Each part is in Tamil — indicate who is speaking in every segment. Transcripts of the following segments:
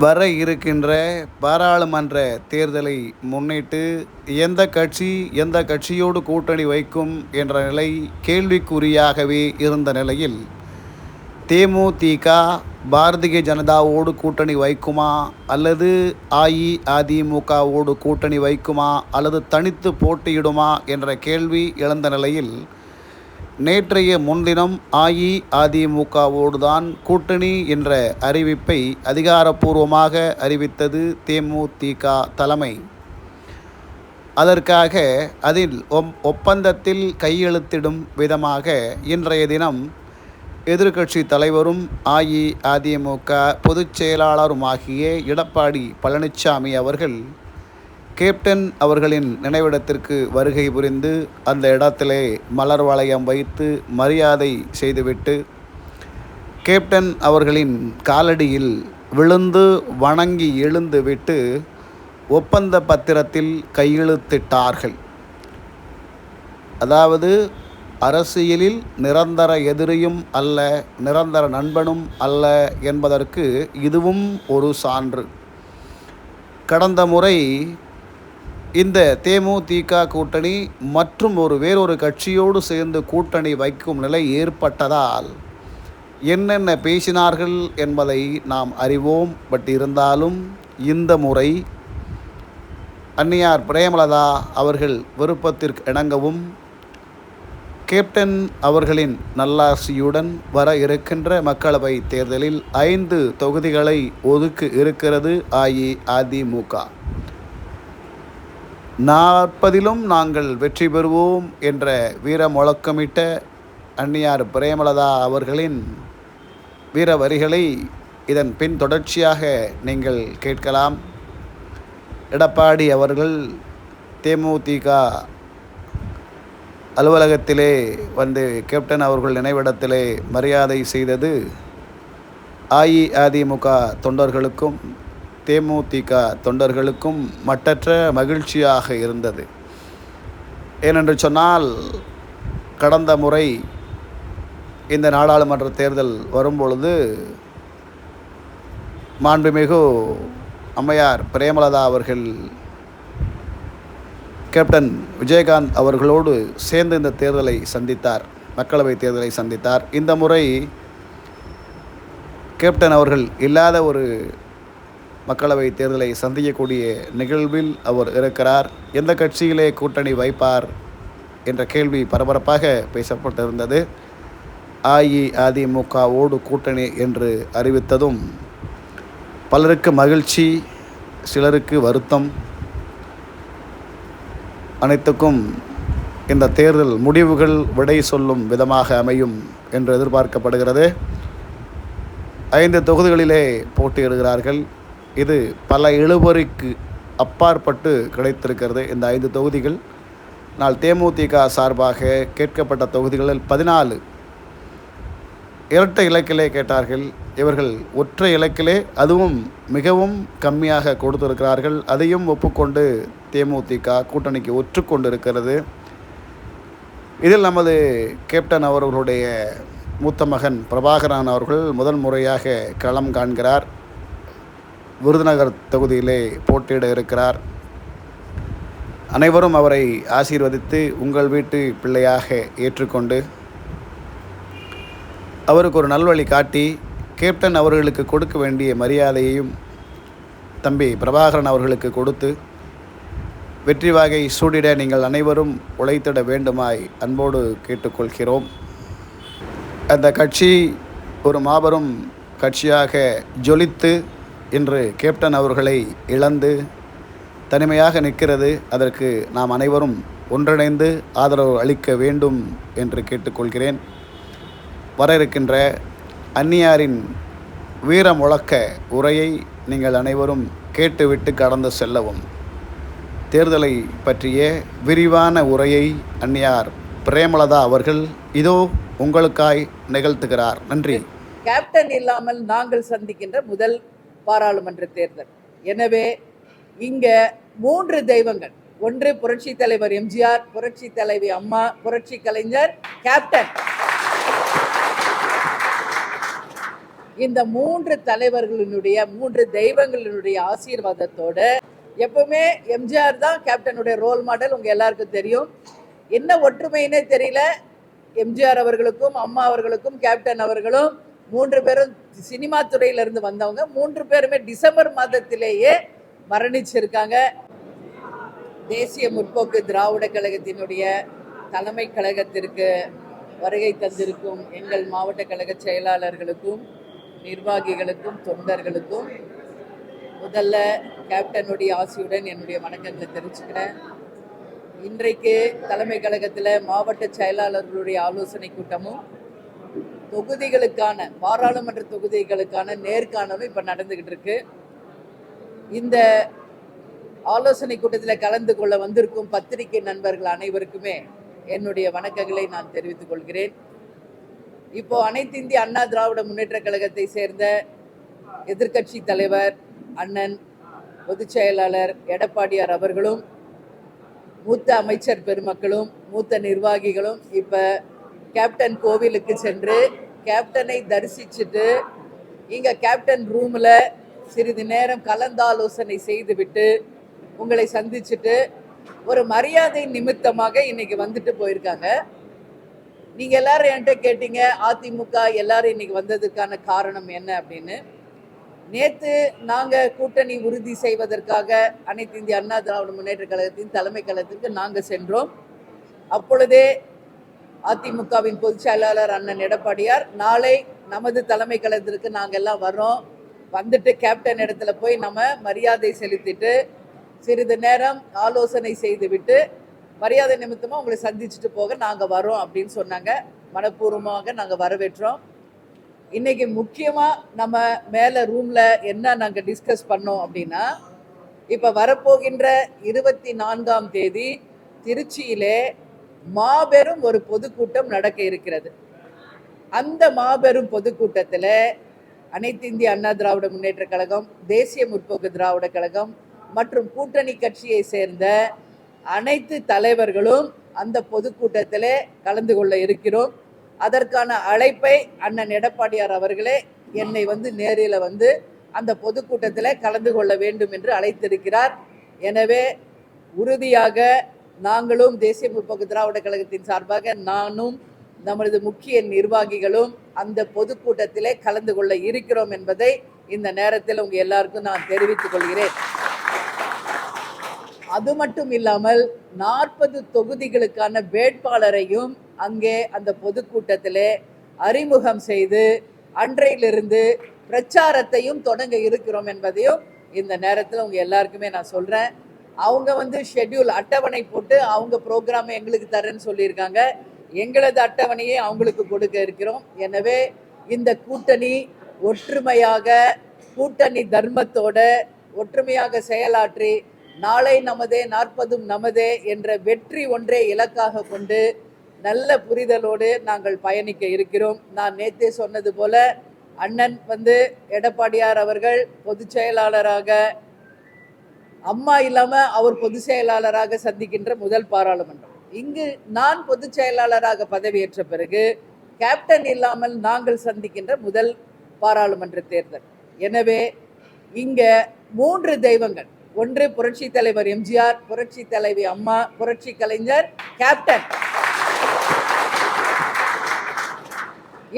Speaker 1: வர இருக்கின்ற பாராளுமன்ற தேர்தலை முன்னிட்டு எந்த கட்சி எந்த கட்சியோடு கூட்டணி வைக்கும் என்ற நிலை கேள்விக்குறியாகவே இருந்த நிலையில் தேமுதிக பாரதிய ஜனதாவோடு கூட்டணி வைக்குமா அல்லது அஇஅதிமுகவோடு கூட்டணி வைக்குமா அல்லது தனித்து போட்டியிடுமா என்ற கேள்வி எழுந்த நிலையில் நேற்றைய முன்தினம் அஇஅதிமுகவோடு தான் கூட்டணி என்ற அறிவிப்பை அதிகாரப்பூர்வமாக அறிவித்தது தேமுதிக தலைமை. அதற்காக அதில் ஒப்பந்தத்தில் கையெழுத்திடும் விதமாக இன்றைய தினம் எதிர்க்கட்சி தலைவரும் அஇஅதிமுக பொதுச் செயலாளருமாகிய எடப்பாடி பழனிசாமி அவர்கள் கேப்டன் அவர்களின் நினைவிடத்திற்கு வருகை புரிந்து அந்த இடத்திலே மலர் வளையம் வைத்து மரியாதை செய்துவிட்டு கேப்டன் அவர்களின் காலடியில் விழுந்து வணங்கி எழுந்துவிட்டு ஒப்பந்த பத்திரத்தில் கையெழுத்திட்டார்கள். அதாவது அரசியலில் நிரந்தர எதிரியும் அல்ல நிரந்தர நண்பனும் அல்ல என்பதற்கு இதுவும் ஒரு சான்று. கடந்த முறை இந்த தேமுதிக கூட்டணி மற்றும் ஒரு வேறொரு கட்சியோடு சேர்ந்து கூட்டணி வைக்கும் நிலை ஏற்பட்டதால் என்னென்ன பேசினார்கள் என்பதை நாம் அறிவோம். பட் இருந்தாலும் இந்த முறை அன்னியார் பிரேமலதா அவர்கள் விருப்பத்திற்கு இணங்கவும் கேப்டன் அவர்களின் நல்லாசியுடன் வர இருக்கின்ற மக்களவை தேர்தலில் ஐந்து தொகுதிகளை ஒதுக்கு இருக்கிறது அஇஅதிமுக. நாற்பதிலும் நாங்கள் வெற்றி பெறுவோம் என்ற வீர முழக்கமிட்ட அன்னியார் பிரேமலதா அவர்களின் வீர வரிகளை இதன் பின் தொடர்ச்சியாக நீங்கள் கேட்கலாம். எடப்பாடி அவர்கள் தேமுதிக அலுவலகத்திலே வந்து கேப்டன் அவர்கள் நினைவிடத்திலே மரியாதை செய்தது அஇஅதிமுக தொண்டர்களுக்கும் தேமுதிக தொண்டர்களுக்கும் மட்டற்ற மகிழ்ச்சியாக இருந்தது. ஏனென்று சொன்னால் கடந்த முறை இந்த நாடாளுமன்ற தேர்தல் வரும்பொழுது மாண்புமிகு அம்மையார் பிரேமலதா அவர்கள் கேப்டன் விஜயகாந்த் அவர்களோடு சேர்ந்து இந்த தேர்தலை சந்தித்தார் மக்களவை தேர்தலை சந்தித்தார். இந்த முறை கேப்டன் அவர்கள் இல்லாத ஒரு மக்களவை தேர்தலை சந்திக்கக்கூடிய நிகழ்வில் அவர் இருக்கிறார். எந்த கட்சியிலே கூட்டணி வைப்பார் என்ற கேள்வி பரபரப்பாக பேசப்பட்டிருந்தது. அஇஅதிமுகவோடு கூட்டணி என்று அறிவித்ததும் பலருக்கு மகிழ்ச்சி சிலருக்கு வருத்தம். அனைத்துக்கும் இந்த தேர்தல் முடிவுகள் விடை சொல்லும் விதமாக அமையும் என்று எதிர்பார்க்கப்படுகிறது. ஐந்து தொகுதிகளிலே போட்டியிடுகிறார்கள். இது பல இழுபறிக்கு அப்பாற்பட்டு கிடைத்திருக்கிறது இந்த ஐந்து தொகுதிகள். நாள் தேமுதிக சார்பாக கேட்கப்பட்ட தொகுதிகளில் பதினாலு இரட்டை இலக்கிலே கேட்டார்கள். இவர்கள் ஒற்றை இலக்கிலே அதுவும் மிகவும் கம்மியாக கொடுத்திருக்கிறார்கள். அதையும் ஒப்புக்கொண்டு தேமுதிக கூட்டணிக்கு ஒற்றுக்கொண்டு இருக்கிறது இதில் நமது கேப்டன் அவர்களுடைய மூத்த மகன் பிரபாகரன் அவர்கள் முதல் முறையாக களம் காண்கிறார். விருதுநகர் தொகுதியிலே போட்டியிட இருக்கிறார். அனைவரும் அவரை ஆசீர்வதித்து உங்கள் வீட்டு பிள்ளையாக ஏற்றுக்கொண்டு அவருக்கு ஒரு நல்வழி காட்டி கேப்டன் அவர்களுக்கு கொடுக்க வேண்டிய மரியாதையையும் தம்பி பிரபாகரன் அவர்களுக்கு கொடுத்து வெற்றி வாகை சூடிட நீங்கள் அனைவரும் உழைத்திட வேண்டுமாய் அன்போடு கேட்டுக்கொள்கிறோம். அந்த கட்சி ஒரு மாபெரும் கட்சியாக ஜொலித்து இன்று கேப்டன் அவர்களை இழந்து தனிமையாக நிற்கிறது. அதற்கு நாம் அனைவரும் ஒன்றிணைந்து ஆதரவு அளிக்க வேண்டும் என்று கேட்டுக்கொள்கிறேன். வர இருக்கின்ற அந்நியாரின் வீர முழக்க உரையை நீங்கள் அனைவரும் கேட்டுவிட்டு கடந்து செல்லவும். தேர்தலை பற்றிய விரிவான உரையை அந்நியார் பிரேமலதா அவர்கள் இதோ உங்களுக்காய் நிகழ்த்துகிறார். நன்றி.
Speaker 2: கேப்டன் இல்லாமல் நாங்கள் சந்திக்கின்ற முதல் பாராளுமன்ற தேர்தல். எனவே இங்க மூன்று தெய்வங்கள். ஒன்று புரட்சி தலைவர் எம்ஜிஆர் புரட்சி தலைவி அம்மா புரட்சி கலைஞர் கேப்டன் இந்த மூன்று தலைவர்களினுடைய மூன்று தெய்வங்களினுடைய ஆசீர்வாதத்தோட எப்பவுமே எம்ஜிஆர் தான் கேப்டனுடைய ரோல் மாடல் உங்க எல்லாருக்கும் தெரியும். என்ன ஒற்றுமைன்னே தெரியல. எம்ஜிஆர் அவர்களுக்கும் அம்மா அவர்களுக்கும் கேப்டன் அவர்களும் மூன்று பேரும் சினிமா துறையிலிருந்து வந்தவங்க. மூன்று பேருமே டிசம்பர் மாதத்திலேயே மரணிச்சிருக்காங்க. தேசிய முற்போக்கு திராவிட கழகத்தினுடைய தலைமை கழகத்திற்கு வருகை தந்திருக்கும் எங்கள் மாவட்ட கழக செயலாளர்களுக்கும் நிர்வாகிகளுக்கும் தொண்டர்களுக்கும் முதல்ல கேப்டனுடைய ஆசியுடன் என்னுடைய வணக்கங்களை தெரிவிச்சுக்கிறேன். இன்றைக்கு தலைமை கழகத்தில் மாவட்ட செயலாளர்களுடைய ஆலோசனை கூட்டமும் தொகுதிகளுக்கான பாராளுமன்ற தொகுதிகளுக்கான நேர்காணலும் இப்போ நடந்துக்கிட்டு இருக்கு. இந்த ஆலோசனை கூட்டத்தில் கலந்து கொள்ள வந்திருக்கும் பத்திரிகை நண்பர்கள் அனைவருக்குமே என்னுடைய வணக்கங்களை நான் தெரிவித்துக் கொள்கிறேன். இப்போ அனைத்து இந்திய அண்ணா திராவிட முன்னேற்ற கழகத்தை சேர்ந்த எதிர்க்கட்சி தலைவர் அண்ணன் பொதுச் செயலாளர் எடப்பாடியார் அவர்களும் மூத்த அமைச்சர் பெருமக்களும் மூத்த நிர்வாகிகளும் இப்போ கேப்டன் கோவிலுக்கு சென்று கேப்டனை தரிசிச்சுட்டு இங்கே கேப்டன் ரூமில் சிறிது நேரம் கலந்தாலோசனை செய்துவிட்டு உங்களை சந்திச்சுட்டு ஒரு மரியாதை நிமித்தமாக இன்னைக்கு வந்துட்டு போயிருக்காங்க. நீங்கள் எல்லாரும் என்கிட்ட கேட்டீங்க அதிமுக எல்லாரும் இன்னைக்கு வந்ததுக்கான காரணம் என்ன அப்படின்னு. நேற்று நாங்கள் கூட்டணி உறுதி செய்வதற்காக அனைத்து இந்திய அண்ணா திராவிட முன்னேற்ற கழகத்தின் தலைமை கழகத்திற்கு நாங்கள் சென்றோம். அப்பொழுதே அதிமுகவின் பொதுச் செயலாளர் அண்ணன் எடப்பாடியார் நாளை நமது தலைமை கழகத்திற்கு நாங்கள் எல்லாம் வர்றோம். வந்துட்டு கேப்டன் இடத்துல போய் நம்ம மரியாதை செலுத்திட்டு சிறிது நேரம் ஆலோசனை செய்துவிட்டு மரியாதை நிமித்தமாக உங்களை சந்திச்சுட்டு போக நாங்கள் வரோம் அப்படின்னு சொன்னாங்க. மனப்பூர்வமாக நாங்கள் வரவேற்றோம். இன்றைக்கி முக்கியமாக நம்ம மேலே ரூமில் என்ன நாங்கள் டிஸ்கஸ் பண்ணோம் அப்படின்னா இப்போ வரப்போகின்ற இருபத்தி நான்காம் தேதி திருச்சியிலே மாபெரும் ஒரு பொதுக்கூட்டம் நடக்க இருக்கிறது. அந்த மாபெரும் பொதுக்கூட்டத்தில் அனைத்து இந்திய அண்ணா திராவிட முன்னேற்ற கழகம் தேசிய முற்போக்கு திராவிட கழகம் மற்றும் கூட்டணி கட்சியை சேர்ந்த அனைத்து தலைவர்களும் அந்த பொதுக்கூட்டத்தில் கலந்து கொள்ள இருக்கிறோம். அதற்கான அழைப்பை அண்ணன் எடப்பாடியார் அவர்களே என்னை வந்து நேரில் வந்து அந்த பொதுக்கூட்டத்தில் கலந்து கொள்ள வேண்டும் என்று அழைத்திருக்கிறார். எனவே உறுதியாக நாங்களும் தேசிய முற்போக்கு திராவிட கழகத்தின் சார்பாக நானும் நமது முக்கிய நிர்வாகிகளும் அந்த பொதுக்கூட்டத்திலே கலந்து கொள்ள இருக்கிறோம் என்பதை இந்த நேரத்தில் உங்க எல்லாருக்கும் நான் தெரிவித்துக் கொள்கிறேன். அது மட்டும் இல்லாமல் நாற்பது தொகுதிகளுக்கான வேட்பாளரையும் அங்கே அந்த பொதுக்கூட்டத்திலே அறிமுகம் செய்து அன்றையிலிருந்து பிரச்சாரத்தையும் தொடங்க இருக்கிறோம் என்பதையும் இந்த நேரத்தில் உங்க எல்லாருக்குமே நான் சொல்றேன். அவங்க வந்து ஷெட்யூல் அட்டவணை போட்டு அவங்க ப்ரோக்ராம் எங்களுக்கு தரேன்னு சொல்லியிருக்காங்க. எங்களது அட்டவணையை அவங்களுக்கு கொடுக்க இருக்கிறோம். எனவே இந்த கூட்டணி ஒற்றுமையாக கூட்டணி தர்மத்தோட ஒற்றுமையாக செயலாற்றி நாளை நமதே நாற்பதும் நமதே என்ற வெற்றி ஒன்றே இலக்காக கொண்டு நல்ல புரிதலோடு நாங்கள் பயணிக்க இருக்கிறோம். நான் நேத்தே சொன்னது போல அண்ணன் வந்து எடப்பாடியார் அவர்கள் பொதுச் செயலாளராக அம்மா இல்லாமல் அவர் பொதுச் செயலாளராக சந்திக்கின்ற முதல் பாராளுமன்றம். இங்கு நான் பொதுச் செயலாளராக பதவியேற்ற பிறகு கேப்டன் இல்லாமல் நாங்கள் சந்திக்கின்ற முதல் பாராளுமன்ற தேர்தல். எனவே இங்கே மூன்று தெய்வங்கள். ஒன்று புரட்சி தலைவர் எம்ஜிஆர் புரட்சி தலைவி அம்மா புரட்சி கலைஞர் கேப்டன்.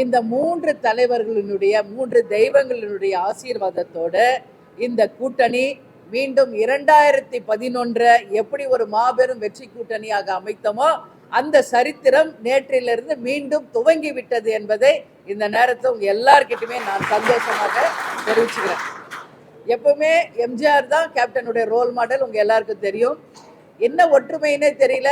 Speaker 2: இந்த மூன்று தலைவர்களினுடைய மூன்று தெய்வங்களினுடைய ஆசீர்வாதத்தோட இந்த கூட்டணி மீண்டும் இரண்டாயிரத்தி பதினொன்றை எப்படி ஒரு மாபெரும் வெற்றி கூட்டணியாக அமைத்தோமோ அந்த சரித்திரம் நேற்றிலிருந்து மீண்டும் துவங்கி விட்டது என்பதை இந்த நேரத்தில் உங்க எல்லார்கிட்டயுமே நான் சந்தோஷமாக தெரிவிச்சுக்கிறேன். எப்பவுமே எம்ஜிஆர் தான் கேப்டனுடைய ரோல் மாடல் உங்க எல்லாருக்கும் தெரியும். என்ன ஒற்றுமைன்னே தெரியல.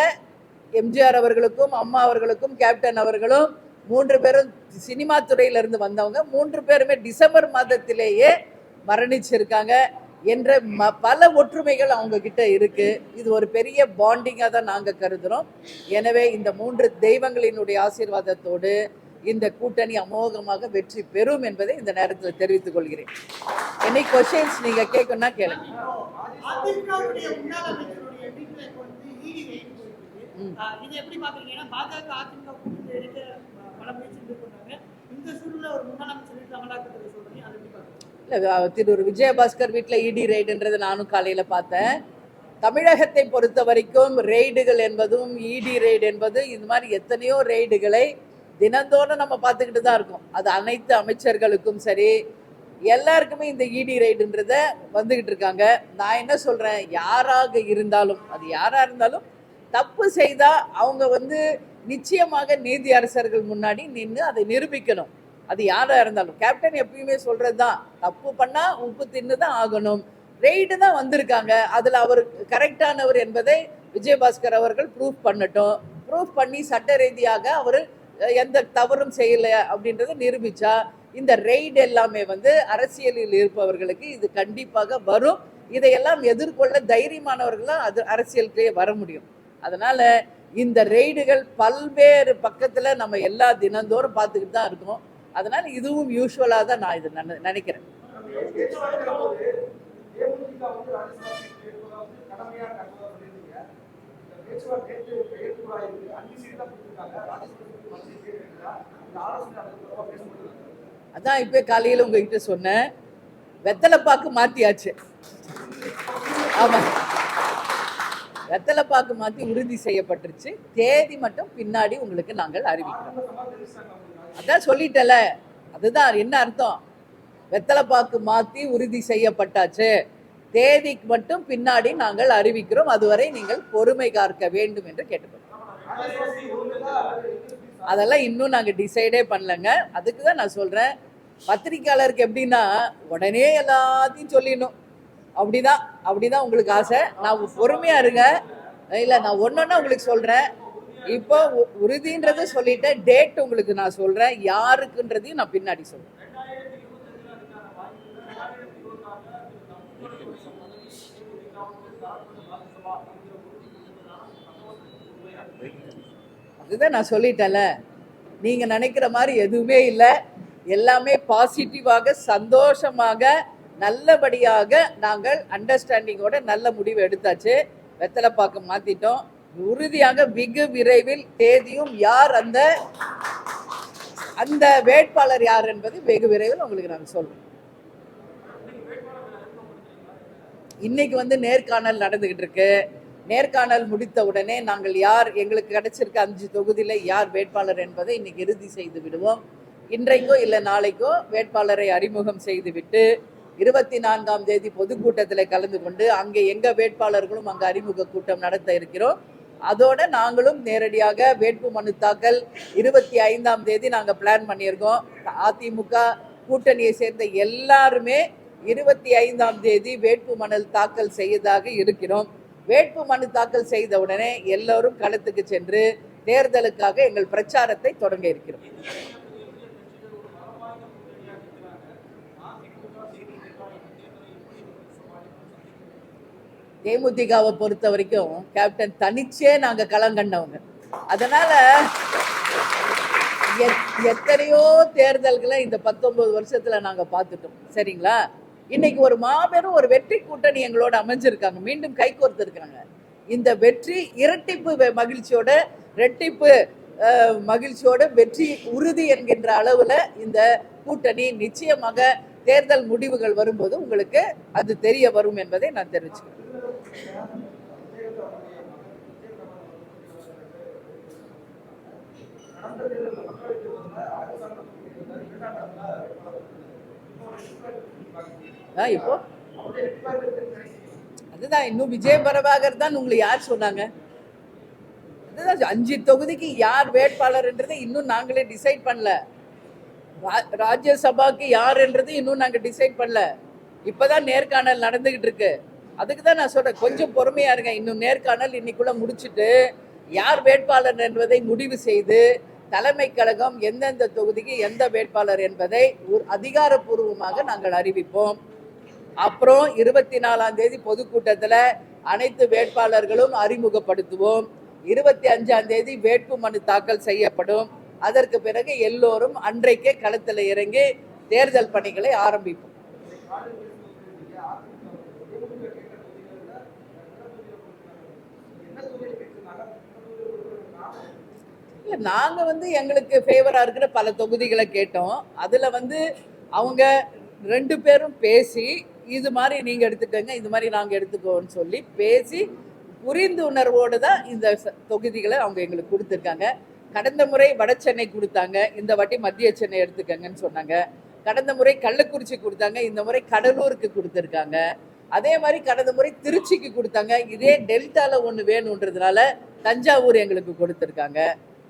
Speaker 2: எம்ஜிஆர் அவர்களுக்கும் அம்மா அவர்களுக்கும் கேப்டன் அவர்களும் மூன்று பேரும் சினிமா துறையிலிருந்து வந்தவங்க. மூன்று பேருமே டிசம்பர் மாதத்திலேயே மரணிச்சிருக்காங்க. என்ற ம பல ஒற்றுமைகள் அவங்க கிட்ட இருக்கு. இது ஒரு பெரிய பாண்டிங்காக தான் நாங்கள் கருதுறோம். எனவே இந்த மூன்று தெய்வங்களினுடைய ஆசீர்வாதத்தோடு இந்த கூட்டணி அமோகமாக வெற்றி பெறும் என்பதை இந்த நேரத்தில் தெரிவித்துக் கொள்கிறேன். என்னை கொஸ்டின்ஸ் நீங்க கேட்கணும்னா கேளுங்க.
Speaker 3: இந்த சூழ்நிலை ஒரு முன்னாள் அமைச்சர் வீட்டில் அமலாக்கத்துறை சொல்றீங்க அதை எப்படி பார்க்குறீங்க?
Speaker 2: இல்லை திரு விஜயபாஸ்கர் வீட்டில் இடி ரெய்டுன்றது நானும் காலையில் பார்த்தேன். தமிழகத்தை பொறுத்த வரைக்கும் ரெய்டுகள் என்பதும் இடி ரெய்டு என்பது இந்த மாதிரி எத்தனையோ ரெய்டுகளை தினந்தோறும் நம்ம பார்த்துக்கிட்டு தான் இருக்கோம். அது அனைத்து அமைச்சர்களுக்கும் சரி எல்லாருக்குமே இந்த இடி ரைடுன்றத வந்துகிட்டு இருக்காங்க. நான் என்ன சொல்கிறேன் யாராக இருந்தாலும் அது யாராக இருந்தாலும் தப்பு செய்தால் அவங்க வந்து நிச்சயமாக நீதி அரசர்கள் முன்னாடி நின்று அதை நிரூபிக்கணும். அது யாராக இருந்தாலும். கேப்டன் எப்பயுமே சொல்கிறது தான் தப்பு பண்ணால் உப்பு தின்னு தான் ஆகணும். ரெய்டு தான் வந்திருக்காங்க. அதில் அவர் கரெக்டானவர் என்பதை விஜயபாஸ்கர் அவர்கள் ப்ரூஃப் பண்ணட்டும். ப்ரூஃப் பண்ணி சட்ட ரீதியாக அவர் எந்த தவறும் செய்யல அப்படின்றத நிரூபித்தா இந்த ரெய்டு எல்லாமே வந்து அரசியலில் இருப்பவர்களுக்கு இது கண்டிப்பாக வரும். இதையெல்லாம் எதிர்கொள்ள தைரியமானவர்களாக அது அரசியலுக்கே வர முடியும். அதனால் இந்த ரெய்டுகள் பல்வேறு பக்கத்தில் நம்ம எல்லா தினந்தோறும் பார்த்துக்கிட்டு தான் இருக்கோம். அதனால் இதுவும் யூஸ்வலாக தான் நான் இது நினைக்கிறேன். அதான் இப்போ காலையில் உங்ககிட்ட சொன்னேன். வெத்தலைப்பாக்கு மாத்தியாச்சு. ஆமா. வெத்தலைப்பாக்கு மாத்தி உறுதி செய்யப்பட்டுருச்சு. தேதி மட்டும் பின்னாடி உங்களுக்கு நாங்கள் அறிவிக்கிறோம். அதான் சொல்லிட்டல அதுதான் என்ன அர்த்தம்? வெத்தலைப்பாக்கு மாத்தி உறுதி செய்யப்பட்டாச்சு. தேதிக்கு மட்டும் பின்னாடி நாங்கள் அறிவிக்கிறோம். அதுவரை நீங்கள் பொறுமை காக்க வேண்டும் என்று கேட்டுக்கொள்கிறோம். அதெல்லாம் இன்னும் நாங்கள் டிசைடே பண்ணலங்க. அதுக்கு தான் நான் சொல்கிறேன் பத்திரிக்கையாளருக்கு எப்படின்னா உடனே எல்லாத்தையும் சொல்லிடணும். அப்படிதான் அப்படிதான் உங்களுக்கு ஆசை. நான் பொறுமையா இருங்க. இல்ல நான் ஒன்னொன்னா உங்களுக்கு சொல்றேன். இப்போ உ- உறுதின்றதை சொல்லிட்டேன் டேட் உங்களுக்கு நான் சொல்றேன். யாருக்குன்றதையும் நான் பின்னாடி சொல்றேன். அதுதான் நான் சொல்லிட்டேன்ல. நீங்க நினைக்கிற மாதிரி எதுவுமே இல்லை. எல்லாமே பாசிட்டிவாக சந்தோஷமாக நல்லபடியாக நாங்கள் அண்டர்ஸ்டாண்டிங்கோட நல்ல முடிவு எடுத்தாச்சு. வெத்தலைப்பாக்கம் மாத்திட்டோம். உறுதியாக வெகு விரைவில் தேதியும் யார் அந்த அந்த வேட்பாளர் யார் என்பது வெகு விரைவில் உங்களுக்கு நாங்கள் சொல்றோம் இன்னைக்கு வந்து நேர்காணல் நடந்துகிட்டு இருக்கு. நேர்காணல் முடித்த உடனே நாங்கள் யார் எங்களுக்கு கிடைச்சிருக்க அஞ்சு தொகுதியில் யார் வேட்பாளர் என்பதை இன்னைக்கு இறுதி செய்து விடுவோம். இன்றைக்கோ இல்லை நாளைக்கோ வேட்பாளரை அறிமுகம் செய்துவிட்டு இருபத்தி நான்காம் தேதி பொதுக்கூட்டத்தில் கலந்து கொண்டு அங்கே எங்கள் வேட்பாளர்களும் அங்கே அறிமுக கூட்டம் நடத்த இருக்கிறோம். அதோட நாங்களும் நேரடியாக வேட்பு மனு தாக்கல் இருபத்தி ஐந்தாம் தேதி நாங்கள் பிளான் பண்ணியிருக்கோம். அதிமுக கூட்டணியை சேர்ந்த எல்லாருமே இருபத்தி ஐந்தாம் தேதி வேட்பு மனு தாக்கல் செய்யதாக இருக்கிறோம். வேட்பு மனு தாக்கல் செய்த உடனே எல்லோரும் களத்துக்கு சென்று தேர்தலுக்காக எங்கள் பிரச்சாரத்தை தொடங்க இருக்கிறோம். தேமுதிகாவை பொறுத்த வரைக்கும் கேப்டன் தனிச்சே நாங்க களம் கண்டவங்க. அதனால எத்தனையோ தேர்தல்களை இந்த பத்தொன்பது வருஷத்துல நாங்க பார்த்துட்டோம். சரிங்களா? இன்னைக்கு ஒரு மாபெரும் ஒரு வெற்றி கூட்டணி எங்களோட அமைஞ்சிருக்காங்க. மீண்டும் கைகோர்த்து இருக்காங்க இந்த வெற்றி இரட்டிப்பு மகிழ்ச்சியோட ரெட்டிப்பு மகிழ்ச்சியோட வெற்றி உறுதி என்கின்ற அளவுல இந்த கூட்டணி நிச்சயமாக தேர்தல் முடிவுகள் வரும்போது உங்களுக்கு அது தெரிய வரும் என்பதை நான் தெரிவிச்சுக்கிறேன். இப்போ? அதுதான் இன்னும் விஜய் பரவாகர் தான் உங்களுக்கு யார் சொன்னாங்க? அதுதான் அஞ்சு தொகுதிக்கு யார் வேட்பாளர்ன்றதை இன்னும் நாங்களே டிசைட் பண்ணல. ரா- ராஜ்யசபாக்கு யாருன்றது இன்னும் நாங்கள் டிசைட் பண்ணல. இப்போதான் நேர்காணல் நடந்துகிட்டு இருக்கு. அதுக்கு தான் நான் சொல்கிறேன் கொஞ்சம் பொறுமையாக இருங்க. இன்னும் நேர்காணல் இன்னைக்குள்ள முடிச்சுட்டு யார் வேட்பாளர் என்பதை முடிவு செய்து தலைமை கழகம் எந்தெந்த தொகுதிக்கு எந்த வேட்பாளர் என்பதை ஒரு அதிகாரப்பூர்வமாக நாங்கள் அறிவிப்போம். அப்புறம் இருபத்தி நாலாம் தேதி பொதுக்கூட்டத்தில் அனைத்து வேட்பாளர்களும் அறிமுகப்படுத்துவோம். இருபத்தி அஞ்சாம் தேதி வேட்பு மனு தாக்கல் செய்யப்படும். அதற்கு பிறகு எல்லோரும் அன்றைக்கே களத்தில் இறங்கி தேர்தல் பணிகளை ஆரம்பிப்போம். இல்லை நாங்கள் வந்து எங்களுக்கு ஃபேவராக இருக்கிற பல தொகுதிகளை கேட்டோம். அதில் வந்து அவங்க ரெண்டு பேரும் பேசி இது மாதிரி நீங்கள் எடுத்துக்கோங்க இது மாதிரி நாங்கள் எடுத்துக்கோன்னு சொல்லி பேசி புரிந்து உணர்வோடு தான் இந்த தொகுதிகளை அவங்க எங்களுக்கு கொடுத்துருக்காங்க. கடந்த முறை வட சென்னை கொடுத்தாங்க இந்த வாட்டி மத்திய சென்னை எடுத்துக்கங்கன்னு சொன்னாங்க. கடந்த முறை கள்ளக்குறிச்சி கொடுத்தாங்க இந்த முறை கடலூருக்கு கொடுத்துருக்காங்க. அதே மாதிரி கடந்த முறை திருச்சிக்கு கொடுத்தாங்க இதே டெல்டால ஒன்று வேணுன்றதுனால தஞ்சாவூர் எங்களுக்கு கொடுத்துருக்காங்க.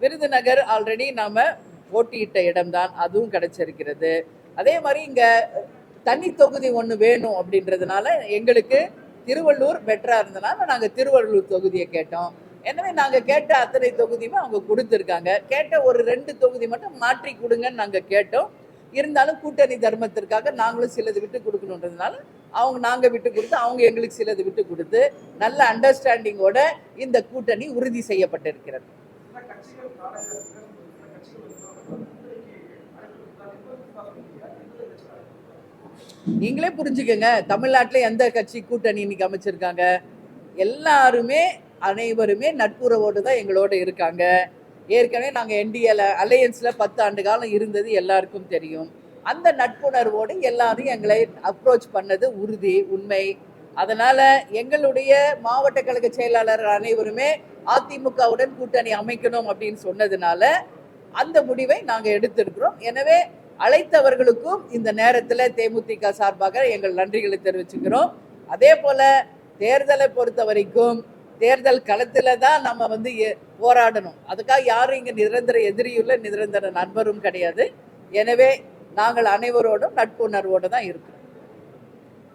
Speaker 2: விருதுநகர் ஆல்ரெடி நாம போட்டியிட்ட இடம்தான் அதுவும் கிடைச்சிருக்கிறது. அதே மாதிரி இங்க தனி தொகுதி ஒன்று வேணும் அப்படின்றதுனால எங்களுக்கு திருவள்ளூர் பெட்டரா இருந்தனால நாங்கள் திருவள்ளூர் தொகுதியை கேட்டோம். எனவே நாங்க கேட்ட அத்தனை தொகுதியுமே அவங்க கொடுத்துருக்காங்க. கேட்ட ஒரு ரெண்டு தொகுதி மட்டும் மாற்றி கொடுங்கன்னு நாங்க கேட்டோம். இருந்தாலும் கூட்டணி தர்மத்திற்காக நாங்களும் சிலது விட்டு கொடுக்கணுன்றதுனால அவங்க நாங்க விட்டு கொடுத்து அவங்க எங்களுக்கு சிலது விட்டு கொடுத்து நல்ல அண்டர்ஸ்டாண்டிங்கோட இந்த கூட்டணி உறுதி செய்யப்பட்டிருக்கிறது. நீங்களே புரிஞ்சுக்கங்க தமிழ்நாட்டில் எந்த கட்சி கூட்டணி இன்னைக்கு அமைச்சிருக்காங்க? எல்லாருமே அனைவருமே நட்புறவோடு தான் எங்களோட இருக்காங்க. ஏற்கனவே நாங்கள் என்டிஎல் அலையன்ஸில் பத்து ஆண்டு காலம் இருந்தது எல்லாருக்கும் தெரியும். அந்த நட்புணர்வோடு எல்லாரும் எங்களை அப்ரோச் பண்ணது உறுதி உண்மை. அதனால் எங்களுடைய மாவட்ட கழக செயலாளர் அனைவருமே அதிமுகவுடன் கூட்டணி அமைக்கணும் அப்படின்னு சொன்னதுனால அந்த முடிவை நாங்கள் எடுத்திருக்கிறோம். எனவே அழைத்தவர்களுக்கும் இந்த நேரத்தில் தேமுதிக சார்பாக எங்கள் நன்றிகளை தெரிவிச்சுக்கிறோம். அதே போல் தேர்தலை பொறுத்த வரைக்கும் தேர்தல் களத்தில் தான் நம்ம வந்து போராடணும். அதுக்காக யாரும் இங்கே நிரந்தர எதிரியுள்ள நிரந்தர நண்பரும் கிடையாது. எனவே நாங்கள் அனைவரோடும் நட்புணர்வோடு தான் இருக்கிறோம்.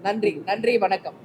Speaker 2: நன்றி நன்றி வணக்கம்.